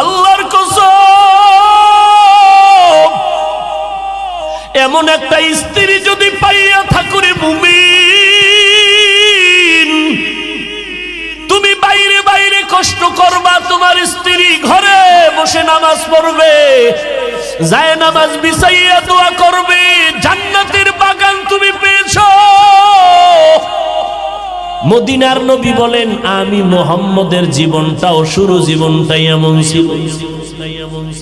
আল্লাহর কসম। এমন একটা স্ত্রী যদি পাইয়া থাকুরে মুমিন। তুমি বাইরে বাইরে কষ্ট করবা, তোমার স্ত্রী ঘরে বসে নামাজ পড়বে, যায় নামাজ বিছাইয়া দোয়া করবে মদিনার নবী বলেন, আমি মোহাম্মদের জীবনটাও শুরু জীবনটাই এমন ছিল।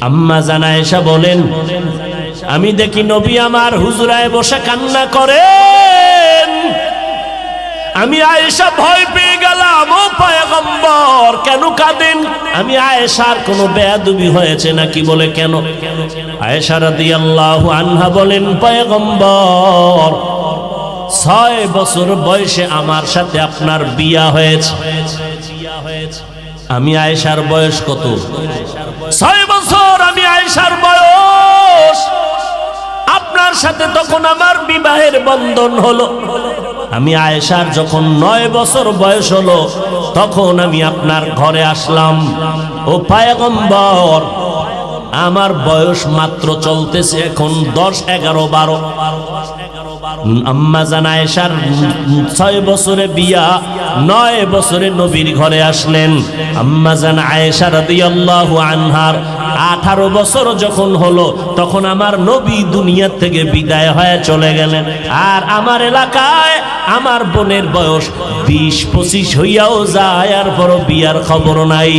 আম্মা জানা এসা বলেন, আমি দেখি নবী আমার হুজুরায় বসে কান্না করেন। আমি আয়েশা ভয় পেয়ে গেলাম, ও পয়গম্বর, কেন কাঁদেন? আমি আয়েশার কোনো বেয়াদুবি হয়েছে নাকি বলে কেন? আয়েশা রাদিয়াল্লাহু আনহা বলেন, পয়গম্বর ছয় বছর বয়সে আমার সাথে আপনার বিয়া হয়েছে। আমি আয়েশার বয়স কত? ছয় বছর, আমি আয়েশার বয়স। আপনার সাথে তখন আমার বিবাহের বন্ধন হলো। আমি আয়েশার যখন নয় বছর বয়স হলো, তখন আমি আপনার ঘরে আসলাম। ও পায়গম্বর, আমার বয়স মাত্র চলতেছে এখন দশ এগারো বারো। আম্মা জান আয়েশার ছয় বছরে বিয়া, নয় বছরে নবীর ঘরে আসলেন। আম্মা জান আয়েশা আনহার আঠারো বছর যখন হলো, তখন আমার নবী দুনিয়ার থেকে বিদায় হয়ে চলে গেলেন। আর আমার এলাকায় আমার বোনের বয়স বিশ পঁচিশ হইয়াও যায়, আর বড় বিয়ার খবর নাই।